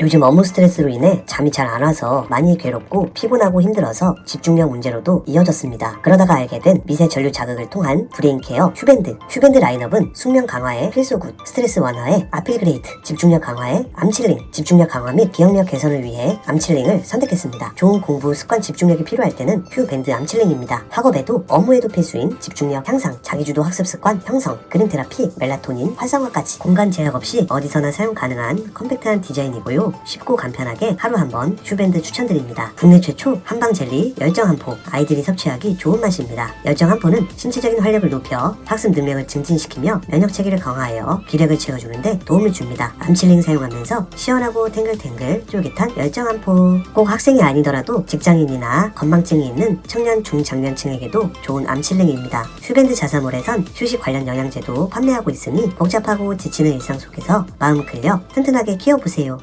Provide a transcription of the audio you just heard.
요즘 업무 스트레스로 인해 잠이 잘 안 와서 많이 괴롭고 피곤하고 힘들어서 집중력 문제로도 이어졌습니다. 그러다가 알게 된 미세 전류 자극을 통한 브레인 케어 휴밴드. 휴밴드 라인업은 숙면 강화에 필소굿, 스트레스 완화에 아필그레이트, 집중력 강화에 암칠링, 집중력 강화 및 기억력 개선을 위해 암칠링을 선택했습니다. 좋은 공부 습관 집중력이 필요할 때는 휴밴드 암칠링입니다. 학업에도 업무에도 필수인 집중력 향상, 자기주도 학습 습관 형성, 그림 테라피, 멜라토닌 활성화까지 공간 제약 없이 어디서나 사용 가능한 컴팩트한 디자인이고요. 쉽고 간편하게 하루 한번 휴밴드 추천드립니다. 국내 최초 한방 젤리 열정 한 포. 아이들이 섭취하기 좋은 맛입니다. 열정 한 포는 신체적인 활력을 높여 학습 능력을 증진시키며 면역 체계를 강화하여 기력을 채워주는데 도움을 줍니다. 암칠링 사용하면서 시원하고 탱글탱글 쫄깃한 열정 한 포. 꼭 학생이 아니더라도 직장인이나 건망증이 있는 청년 중장년층에게도 좋은 암칠링입니다. 휴밴드 자사몰에선 휴식 관련 영양제도 판매하고 있으니 복잡하고 지치는 일상 속에서 마음 끌려 튼튼하게 키워보세요.